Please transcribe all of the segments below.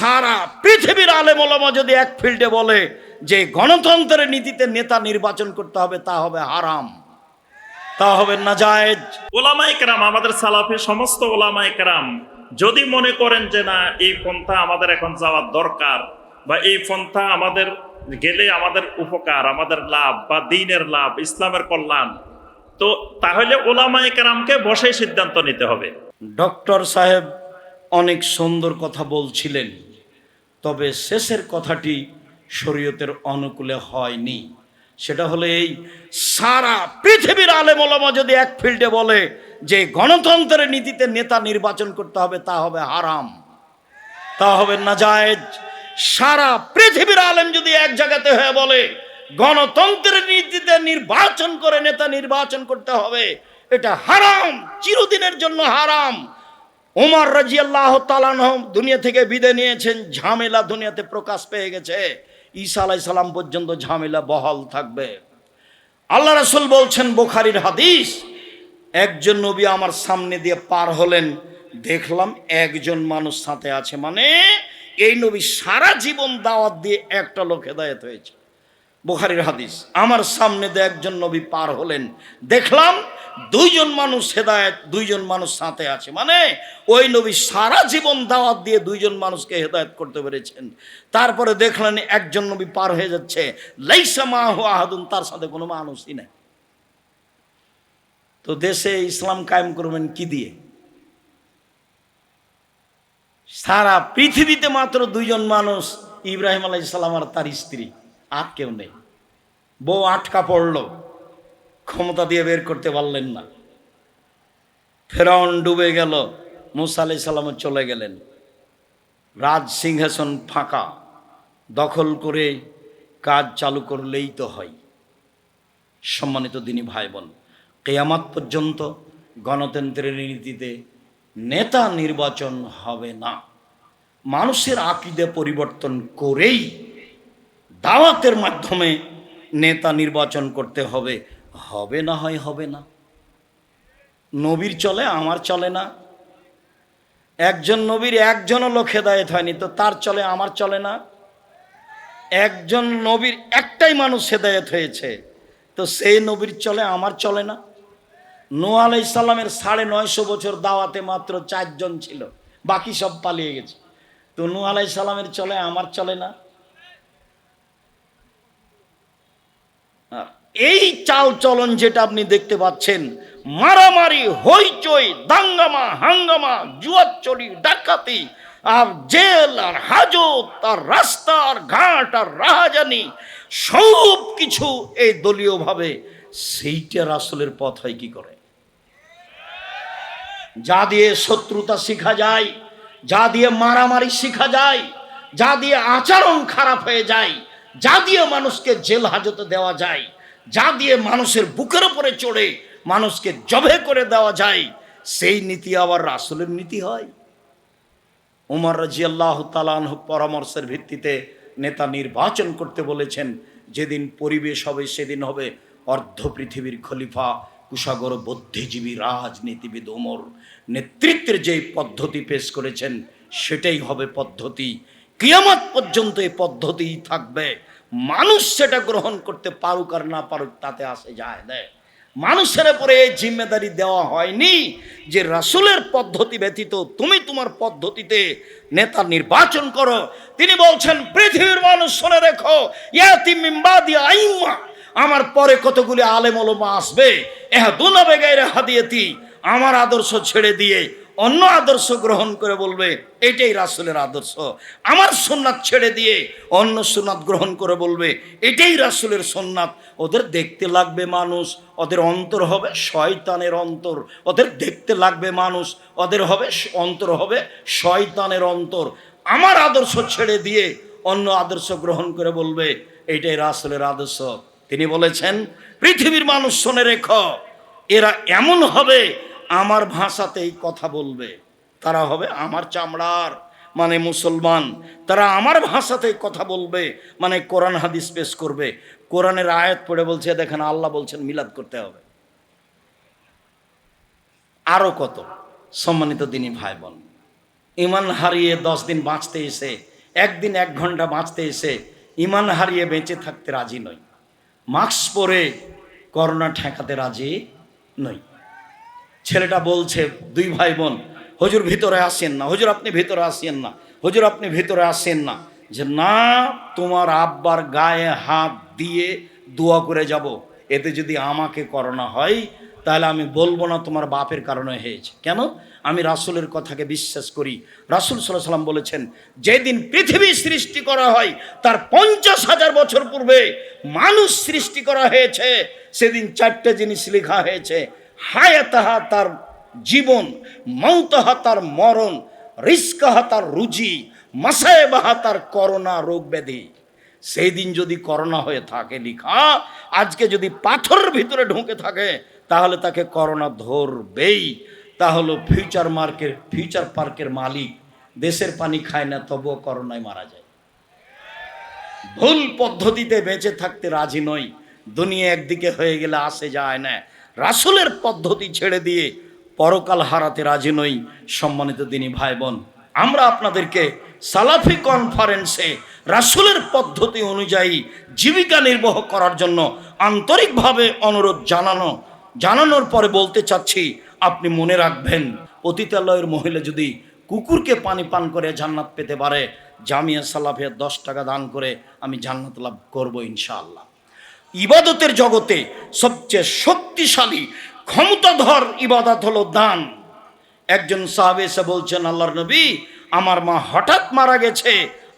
সারা পৃথিবীর আলেমোলামা যদি এক ফিল্ডে বলে যে গণতন্ত্রের নীতিতে নেতা নির্বাচন করতে হবে তা হবে হারাম। তা হবে নাজায়েজ। ওলামাই কেরাম আমাদের সালাফি সমস্ত ওলামাই কেরাম যদি মনে করেন যে না এই পন্থা আমাদের এখন যাওয়ার দরকার বা এই পন্থা আমাদের গেলে আমাদের উপকার আমাদের লাভ বা দিনের লাভ ইসলামের কল্যাণ তো তাহলে ওলামাই কেরামকে বসে সিদ্ধান্ত নিতে হবে। ডক্টর সাহেব অনেক সুন্দর কথা বলছিলেন। তবে শেষের কথাটি শরীয়তের অনুকূলে হয়নি। সেটা হলো এই, সারা পৃথিবীর আলেমোলামা যদি এক ফিল্ডে বলে যে গণতন্ত্রের নীতিতে নেতা নির্বাচন করতে হবে, তা হবে হারাম। তা হবে নাজায়েজ। সারা পৃথিবীর আলেম যদি এক জায়গাতে হয়ে বলে গণতন্ত্রের নীতিতে নির্বাচন করে নেতা নির্বাচন করতে হবে, এটা হারাম, চিরদিনের জন্য হারাম। ওমর রাজি আল্লাহ দুনিয়া থেকে বিদে নিয়েছেন, ঝামেলা দুনিয়াতে প্রকাশ পেয়ে গেছে। ঈসা আলাই সালাম পর্যন্ত ঝামেলা বহাল থাকবে। আল্লাহ রাসুল বলছেন, বোখারির হাদিস, একজন নবী আমার সামনে দিয়ে পার হলেন, দেখলাম একজন মানুষ সাথে আছে। মানে এই নবী সারা জীবন দাওয়াত দিয়ে একটা লোক হেদায়ত হয়েছে। বোখারির হাদিস, আমার সামনে দিয়ে একজন নবী পার হলেন। দেখলাম দুইজন মানুষ হেদায়ত, দুইজন মানুষ সাথে আছে। মানে ওই নবী সারা জীবন দাওয়াত দিয়ে দুইজন মানুষকে হেদায়ত করতে পেরেছেন। তারপরে দেখলেন একজন নবী পার হয়ে যাচ্ছে। লাইসা মাহ আহাদুন, তার সাথে কোনো মানুষই নেই। তো দেশে ইসলাম কায়েম করবেন কি দিয়ে? সারা পৃথিবীতে মাত্র দুইজন মানুষ ইব্রাহিম আলাই ইসলাম আর তার স্ত্রী। আর কেউ নেই। বউ আটকা পড়ল। ক্ষমতা দিয়ে বের করতে পারলেন না। ফেরাউন ডুবে গেল। মুসা আলাই সাল্লামও চলে গেলেন। রাজ সিংহাসন ফাঁকা। দখল করে কাজ চালু করলেই তো হয়। সম্মানিত দিনী ভাই বোন কেয়ামাত পর্যন্ত গণতন্ত্রের নীতিতে নেতা নির্বাচন হবে না। মানুষের আকিদে পরিবর্তন করেই দাওয়াতের মাধ্যমে নেতা নির্বাচন করতে হবে। হবে না হয় হবে না। নবীর চলে, আমার চলে না। একজন নবীর একজনও লোক হেদায়ত হয়নি, তো তার চলে, আমার চলে না। একজন নবীর একটাই মানুষ হেদায়ত হয়েছে, তো সেই নবীর চলে, আমার চলে না। নো আলাই সাড়ে নয়শো বছর দাওয়াতে মাত্র চারজন ছিল, বাকি সব পালিয়ে গেছে। তো নু আলাই সাল্লামের চলে, আমার চলে না। এই চাল চলন যেটা আপনি দেখতে পাচ্ছেন, মারামারি, হইচই, দাঙ্গামা, হাঙ্গামা জুয়াচড়ি ডাকাতি, আর জেল, আর হাজত, আর রাস্তা, আর ঘাট, আর রাহাজানি সব কিছু এই দলীয়ভাবে সেইটা রাসলের পথ হয় কি করে? যা দিয়ে শত্রুতা শেখা যায়, যা দিয়ে মারামারি শেখা যায়, যা দিয়ে আচরণ খারাপ হয়ে যায় যা দিয়ে মানুষকে জেল হাজতে দেওয়া যায়, যা দিয়ে মানুষের বুকের উপরে চড়ে মানুষকে জবে করে দেওয়া যায়, সেই নীতি আবার রাসুলের নীতি হয়। উমর রাজি আল্লাহ তালান পরামর্শের ভিত্তিতে নেতা নির্বাচন করতে বলেছেন, যেদিন পরিবেশ হবে সেদিন হবে অর্ধ পৃথিবীর খলিফা কুশাগর বুদ্ধিজীবী রাজনীতিবিদ ওমর নেতৃত্বের যে পদ্ধতি পেশ করেছেন, সেটাই হবে পদ্ধতি। কিয়ামত পর্যন্ত এই পদ্ধতিই থাকবে। মানুষ সেটা গ্রহণ করতে পারুক আর না পারুক, তাতে আসে যায় দেয় মানুষের উপরে এই জিম্মেদারি দেওয়া হয়নি যে রাসুলের পদ্ধতি ব্যতীত তুমি তোমার পদ্ধতিতে নেতা নির্বাচন করো। তিনি বলছেন, পৃথিবীর মানুষ শুনে রেখো আমার পরে কতগুলি আলেম আসবে এহা দুনবে গাইরে হাদিয়েতি, আমার আদর্শ ছেড়ে দিয়ে অন্য আদর্শ গ্রহণ করে বলবে, এটাই রাসুলের আদর্শ। আমার সোননাথ ছেড়ে দিয়ে অন্য সোননাথ গ্রহণ করে বলবে, এটাই রাসুলের সোননাথ ওদের দেখতে লাগবে মানুষ, ওদের অন্তর হবে শয়তানের অন্তর। ওদের দেখতে লাগবে মানুষ, ওদের হবে অন্তর হবে শয়তানের অন্তর। আমার আদর্শ ছেড়ে দিয়ে অন্য আদর্শ গ্রহণ করে বলবে, এটাই রাসুলের আদর্শ। তিনি বলেছেন, পৃথিবীর মানুষ শোনে রেখ, এরা এমন হবে আমার ভাষাতেই কথা বলবে। তারা হবে আমার চামড়ার মানে মুসলমান। তারা আমার ভাষাতেই কথা বলবে মানে কোরআন হাদিস পেশ করবে। কোরআনের আয়াত পড়ে বলছে, দেখেন আল্লাহ বলছেন, মিলাদ করতে হবে। আরও কত? সম্মানিত দিনী ভাই বোন ইমান হারিয়ে দশ দিন বাঁচতে এসে, একদিন এক ঘণ্টা বাঁচতে এসে ইমান হারিয়ে বেঁচে থাকতে রাজি নই। মাস্ক পরে করোনা ঠেকাতে রাজি নই। ছেলেটা বলছে, দুই ভাই বোন হজুর ভিতরে আসেন না, হজুর আপনি ভিতরে আসেন না, হজুর আপনি ভিতরে আসেন না। যে, না, তোমার আব্বার গায়ে হাত দিয়ে দোয়া করে যাব, এতে যদি আমাকে করোনা হয়, তাহলে আমি বলব না তোমার বাপের কারণে হয়েছে। কেন? আমি রাসুলের কথাকে বিশ্বাস করি। রাসূল সাল্লাহ সাল্লাম বলেছেন, যেদিন পৃথিবী সৃষ্টি করা হয়, তার পঞ্চাশ হাজার বছর পূর্বে মানুষ সৃষ্টি করা হয়েছে, সেদিন চারটে জিনিস লেখা হয়েছে হায়াতাহা তার জীবন মৌতাহা তার মরণ রিস্কাহা তার রুজি, মাসায়বাহা তার করোনা রোগ ব্যাধি। সেই দিন যদি করোনা হয়ে থাকে লিখা, আজকে যদি পাথরের ভিতরে ঢুকে থাকে, তাহলে তাকে করোনা ধরবেই। তাহলে ফিউচার মার্কের, ফিউচার পার্কের মালিক, দেশের পানি খায় না, তবুও করোনায় মারা যায়। ভুল পদ্ধতিতে বেঁচে থাকতে রাজি নই। দুনিয়া একদিকে হয়ে গেলে আসে যায় না। রাসুলের পদ্ধতি ছেড়ে দিয়ে পরকাল হারাতে রাজি নই সম্মানিত দিনী ভাই বোন আমরা আপনাদেরকে সালাফি কনফারেন্সে রাসুলের পদ্ধতি অনুযায়ী জীবিকা নির্বাহ করার জন্য আন্তরিকভাবে অনুরোধ জানানো, জানানোর পরে বলতে চাচ্ছি, আপনি মনে রাখবেন, পতিতালয়ের মহিলা যদি কুকুরকে পানি পান করে জান্নাত পেতে পারে, জামিয়া সালাফিয়া দশ টাকা দান করে আমি জান্নাত লাভ করব ইনশাআল্লাহ। ইবাদতের জগতে সবচেয়ে শক্তিশালী, ক্ষমতাধর ইবাদত হলো দান। একজন সাহাবে এসে বলছেন, আল্লাহর নবী, আমার মা হঠাৎ মারা গেছে,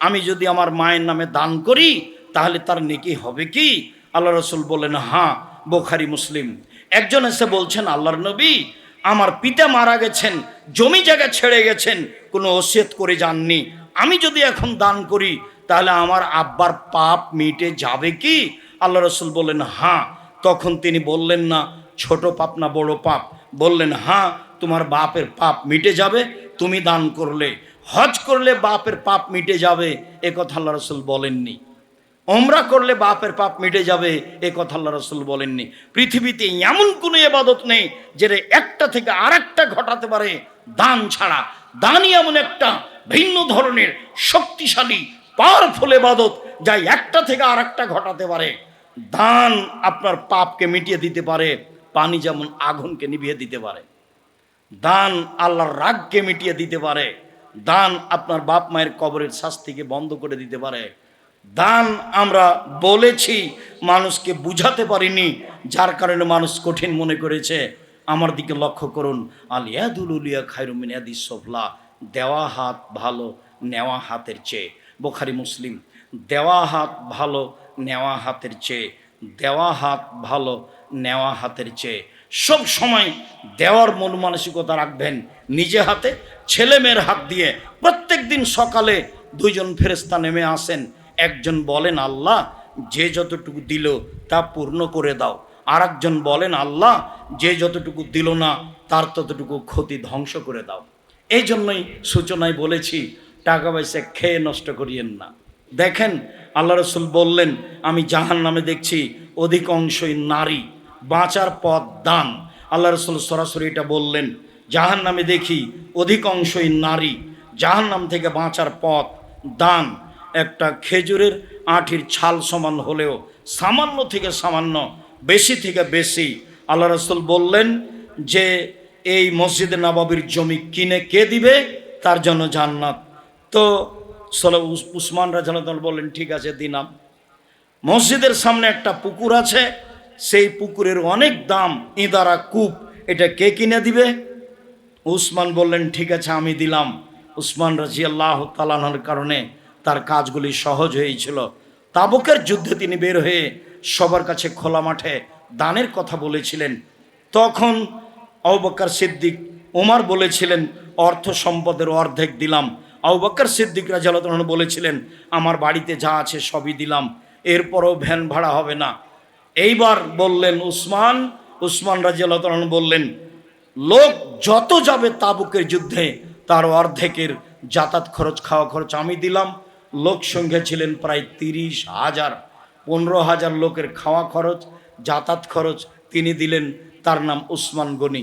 আমি যদি আমার মায়ের নামে দান করি, তাহলে তার নেকি হবে কি? আল্লাহ রসুল বলেন হ্যাঁ বোখারি, মুসলিম। একজন এসে বলছেন, আল্লাহর নবী, আমার পিতা মারা গেছেন, জমি জায়গা ছেড়ে গেছেন, কোনো ওসিয়ত করে যাননি। আমি যদি এখন দান করি, তাহলে আমার আব্বার পাপ মিটে যাবে কি? আল্লাহ রসুল বললেন হ্যাঁ তখন তিনি বললেন না, ছোট পাপ না বড় পাপ। বললেন হ্যাঁ তোমার বাপের পাপ মিটে যাবে, তুমি দান করলে। হজ করলে বাপের পাপ মিটে যাবে, এ কথা আল্লাহ রসুল বলেননি। ওমরা করলে বাপের পাপ মিটে যাবে, এ কথা আল্লাহ রসুল বলেননি। পৃথিবীতে এমন কোনো এবাদত নেই, যেটা একটা থেকে আর একটা ঘটাতে পারে দান ছাড়া। দানই এমন একটা ভিন্ন ধরনের শক্তিশালী পাওয়ারফুল এবাদত যা একটা থেকে আর একটা ঘটাতে পারে। দান আপনার পাপকে মিটিয়ে দিতে পারে, পানি যেমন আগুনকে নিভিয়ে দিতে পারে। দান আল্লাহর রাগকে মিটিয়ে দিতে পারে। দান আপনার বাপ মায়ের কবরের শাস্তিকে বন্ধ করে দিতে পারে। দান আমরা বলেছি, মানুষকে বুঝাতে পারিনি, যার কারণে মানুষ কঠিন মনে করেছে। আমার দিকে লক্ষ্য করুন। আলিয়াদুলিয়া খায়রুমিনিয়াদি সোফলা। দেওয়া হাত ভালো, নেওয়া হাতের চেয়ে। বোখারি মুসলিম, দেওয়া হাত ভালো নেওয়া হাতের চেয়ে, দেওয়া হাত ভালো, নেওয়া হাতের চেয়ে। সব সময় দেওয়ার মন মানসিকতা রাখবেন নিজে হাতে, ছেলে মেয়ের হাত দিয়ে। প্রত্যেক দিন সকালে দুইজন ফেরেস্তা নেমে আসেন। একজন বলেন, আল্লাহ, যে যতটুকু দিল তা পূর্ণ করে দাও। আর একজন বলেন, আল্লাহ, যে যতটুকু দিল না তার ততটুকু ক্ষতি ধ্বংস করে দাও। এই জন্যই সূচনায় বলেছি, টাকা পয়সা খেয়ে নষ্ট করিয়েন না। দেখেন আল্লাহ রসুল বললেন, আমি জাহান নামে দেখছি অধিকাংশই নারী, বাঁচার পথ দান। আল্লাহ রসুল সরাসরি এটা বললেন জাহান নামে দেখি অধিকাংশই নারী জাহান নাম থেকে বাঁচার পথ দান। একটা খেজুরের আঁটির ছাল সমান হলেও সামান্য থেকে সামান্য, বেশি থেকে বেশি। আল্লাহ রসুল বললেন যে, এই মসজিদে নবাবির জমি কিনে কে দিবে? তার জন্য জান্নাত। তো সল উসমান রাজাল বললেন, ঠিক আছে দিনাম মসজিদের সামনে একটা পুকুর আছে, সেই পুকুরের অনেক দাম, ইদারা কূপ, এটা কে কিনে দিবে? উসমান বললেন, ঠিক আছে, আমি দিলাম। উসমান রাজি আল্লাহ তালানোর কারণে তার কাজগুলি সহজ হয়েছিল। তাবুকের যুদ্ধে তিনি বের হয়ে সবার কাছে খোলা মাঠে দানের কথা বলেছিলেন। তখন অবকার সিদ্দিক ওমার বলেছিলেন, অর্থ সম্পদের অর্ধেক দিলাম। আউবাক্কর সিদ্দিক রাজালতন বলেছিলেন, আমার বাড়িতে যা আছে সবই দিলাম, এরপরও ভ্যান ভাড়া হবে না। এইবার বললেন উসমান উসমান রাজিয়ালতন বললেন, লোক যত যাবে তাবুকের যুদ্ধে, তার অর্ধেকের যাতায়াত খরচ, খাওয়া খরচ আমি দিলাম। লোক সংখ্যা ছিলেন প্রায় তিরিশ হাজার, পনেরো হাজার লোকের খাওয়া খরচ, যাতায়াত খরচ তিনি দিলেন, তার নাম উসমান গনি।